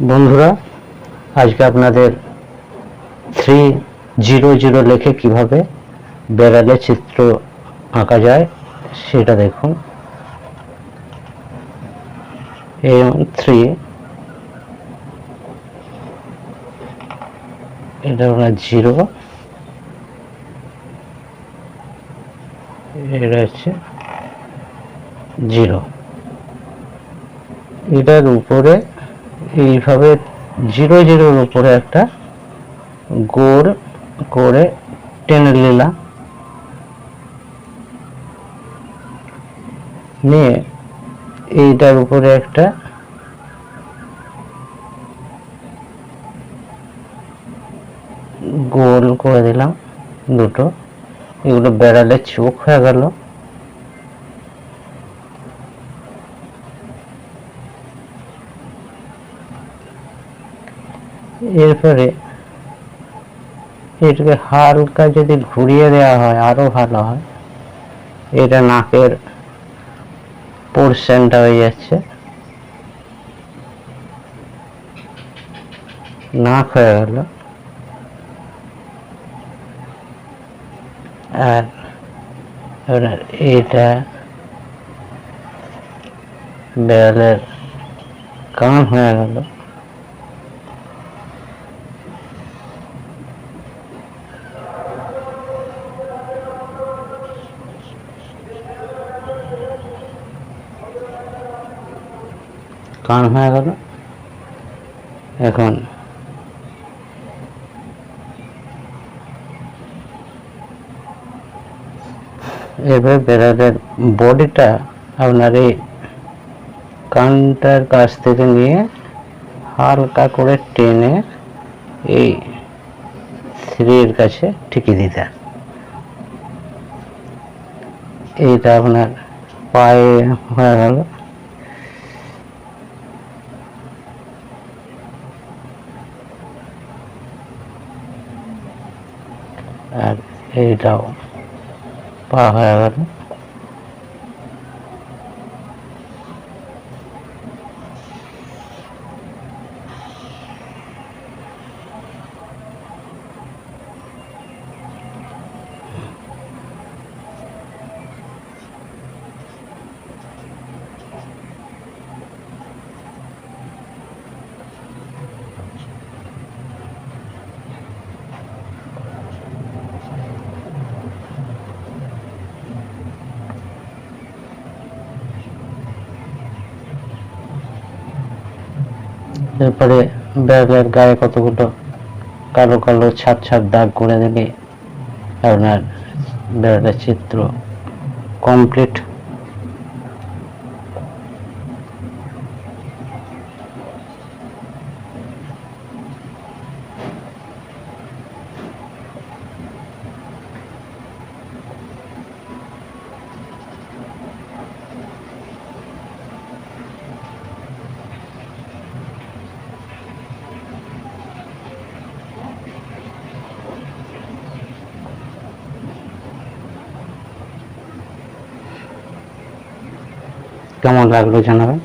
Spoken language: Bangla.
বন্ধুরা, আজকে আপনাদের থ্রি জিরো জিরো লেখে কীভাবে বেড়ালে চিত্র আঁকা যায় সেটা দেখুন। এম থ্রি এটা আপনার জিরো এটা হচ্ছে জিরো এটার উপরে এইভাবে জিরো জিরোর উপরে একটা গোড় করে টেনে নিলাম। নিয়ে এইটার উপরে একটা গোল করে দিলাম দুটো। এগুলো বেড়ালে চোখ হয়ে গেল। এরপরে এটাকে হালকা যদি ঘুরিয়ে দেওয়া হয়, আরও ভালো হয়। এটা নাকের পোর্শনটা হয়ে যাচ্ছে। নাক হয়ে গেল। আর এটা বেড়ালের কান হয়ে গেল। কান হয়ে গেল। এখন এবার বেড়ালের বডিটা আপনার এই কানটার কাছ থেকে নিয়ে হালকা করে টেনে এই স্ত্রীর কাছে ঠিকিয়ে দিতে এইটা আপনার পায়ে হয়ে গেল। আর এইটাও পা হয়ে গেল। এরপরে ব্যাগের গায়ে কতগুলো কালো কালো ছাপ ছাপ দাগ করে দিলে আপনার ব্যাগের চিত্র কমপ্লিট কেমন লাগল জানাবেন?